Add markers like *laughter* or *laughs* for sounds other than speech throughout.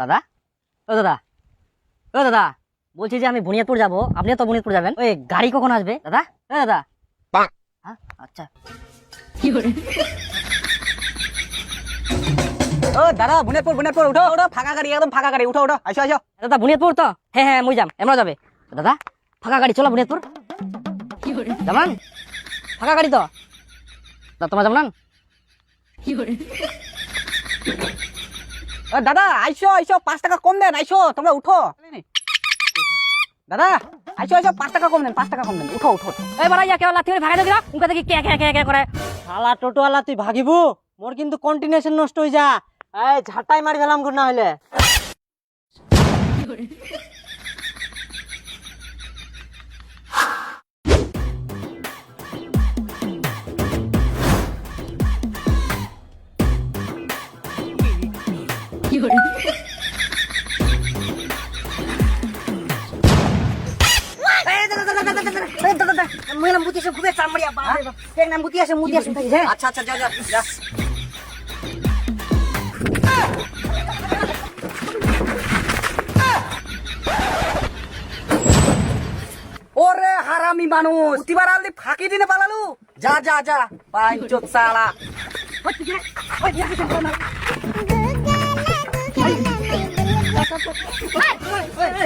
দাদা? ও দাদা। ও দাদা বলছি যে আমি বুনিয়াদপুর যাব। আপনিও তো বুনিয়াদপুর যাবেন। ওই গাড়ি কখন আসবে? দাদা? ও দাদা। হ্যাঁ? আচ্ছা। ও দাদা বুনিয়াদপুর বুনিয়াদপুর উঠো উঠো। ফাঁকা গাড়ি একদম ফাঁকা গাড়ি। উঠো উঠো। আসো আসো। দাদা বুনিয়াদপুর তো? হ্যাঁ হ্যাঁ মুই যাম। এমরা যাবে। দাদা ফাঁকা গাড়ি চলো বুনিয়াদপুর। যামান। ফাঁকা গাড়ি তো? দাদা তোমার যামান ও দাদা আইসো আইসো পাঁচ টাকা কম দেন আইসো তোমরা উঠো। দাদা আইসো আইসো পাঁচ টাকা কম দেন পাঁচ টাকা কম দেন উঠো উঠো। এই বড় ইয়া কেউ লাথি মেরে ভাগাই দিলা উনকা দেখি কে কে কে কে করে। শালা টোটোওয়ালা তুই ভাগিবু? মোর কিন্তু কন্টিনিউশন নষ্ট হয়ে যা। এই ঝাটাই মারি ফেলাম গুণ না হইলে। আছে মুতি আচ্ছা আচ্ছা যা যা যা ওরে হারামি মানুষ প্রতিবার আলদি ফাঁকি দিনে পালালু যা যা যা পাঁচত সালা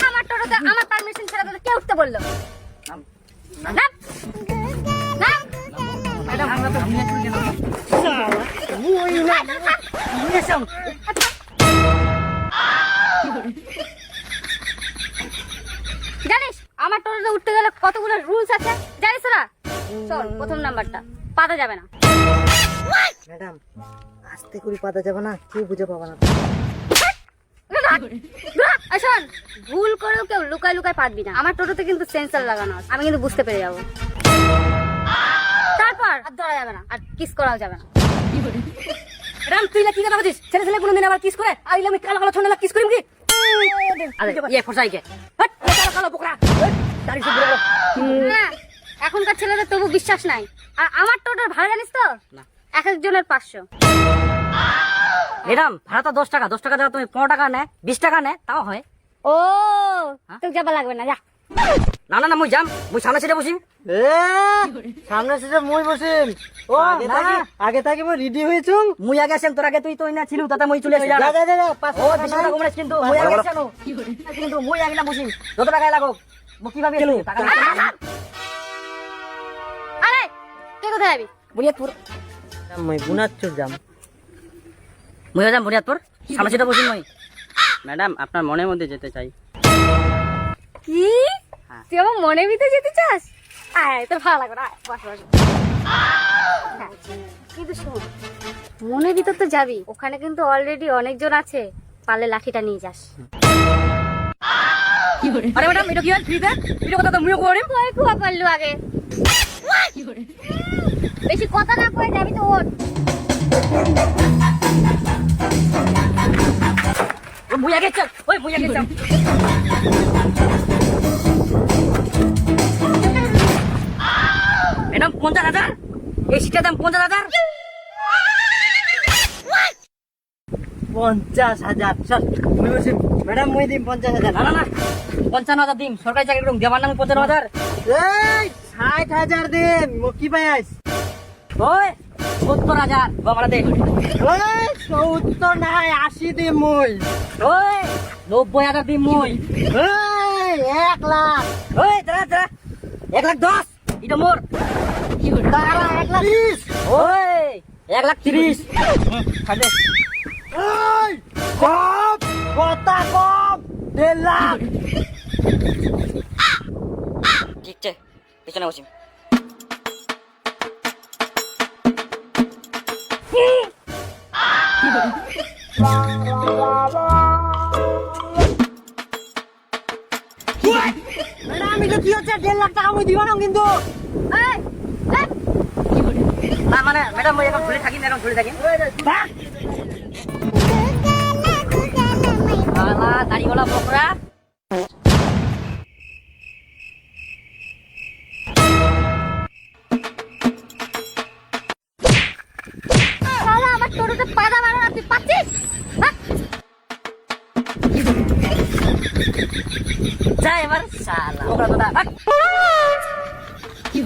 আমার টোটোতে আমার পারমিশন ছাড়া তোদের কে উঠতে বলল। জানিস, আমার টোটোতে উঠতে গেলে কতগুলো রুলস আছে? জানিস ওরা শোন প্রথম নাম্বারটা, পাতা যাবে না। ম্যাডাম, আস্তে করে পাতা যাবে না, কেউ বুঝে পাবে না। শোন ভুল করেও কেউ লুকায় লুকায় পারবি না। আমার টোটোতে কিন্তু সেন্সার লাগানো আছে। আমি কিন্তু বুঝতে পেরে যাব। তারপর আর ধরা যাবে না আর কিস করাও যাবে না। রাম তুই কি কথা বলছিস? ছেলে ছেলে কোনোদিন আবার কিস করে? আইলে আমি কালো কালো ছোটলা কিস করিম কি? আরে ইয়ে এ কালো। না এখনকার ছেলেদের তবু বিশ্বাস নাই। আর আমার টোটোর ভাড়া জানিস তো? এক একজনের পাঁচশো। ম্যাডাম ভাড়া তো দশ টাকা দশ টাকা দেওয়া তুমি পনেরো টাকা নেয় বিশ টাকা নেয় তাও হয়। ও তোকে যাবা লাগবে না যা। না না না মুই যাম মুই সামনে সিটে বসিম। এ সামনে সেটা মই বসিম। ও আগে না। থাকি- আগে থাকি মই রেডি হয়েছুম মুই আগে আসেন তোর আগে তুই তো না ছিল তাতে মুই চলে এসে যা যা যা, পাঁচ ও বিশ টাকা কমরেছ কিন্তু মুই আগে আসেন কিন্তু মুই আগে না বসিম। যত টাকায় লাগো মুই কীভাবে টাকা আরে কে কোথায় যাবি? বুনিয়াদপুর মই গুনাচ্চুর যাম। মুই যাম বুনিয়াদপুর সামনে সিটে বসিম মুই। ম্যাডাম আপনার মনের মধ্যে যেতে চাই। কি? তুই আমার মনের ভিতরে যেতে চাস? আয় তোর ভালো লাগবে আয়, বস বস। হ্যাঁ, কিন্তু শোন মনের ভিতর তো যাবি। ওখানে কিন্তু অলরেডি অনেকজন আছে পারলে লাঠিটা নিয়ে যাস। আরে ম্যাডাম এটা কি হয়? ফ্রিতে? ভিডিও কথা তো মুইও করিম তুই কুয়া পারলু আগে। বেশি কথা না কয়ে যাবি তো ওর আগে চল ওই আগে চল ম্যাডাম পঞ্চাশ হাজার? এই সিটের দাম পঞ্চাশ হাজার? পঞ্চাশ হাজার ম্যাডাম মই দিম পঞ্চাশ হাজার। না না পঞ্চান্ন হাজার দিন সরকারি চাকরি করুন দেওয়ার নাম পঞ্চান্ন হাজার। এই ষাট হাজার দিন মো কি পাই ওই সত্তর হাজার। বাবা দে সত্তর নাই আশি দিম মই। ওই নব্বই হাজার দিন মুই। এক লাখ। ওই দাঁড়া দাঁড়া। এক লাখ দশ। এটা মোর। দাঁড়া এক লাখ বিশ ওই এক লাখ তিরিশ। খাবে কম কথা কম দেড় লাখ। ঠিক আছে পিছনে বসিম *laughs* ম্যাডাম এটা কি হচ্ছে লাখ টাকা মই দিবা না কিন্তু না মানে ম্যাডাম মই এখন ঘুরে থাকি এখন ঘুরে থাকি দাড়িওয়ালা বকরা। শালা ওরা দাদা হাট। কি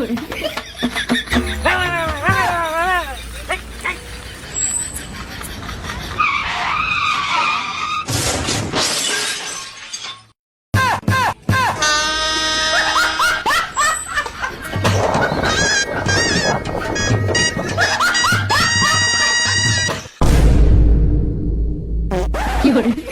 hore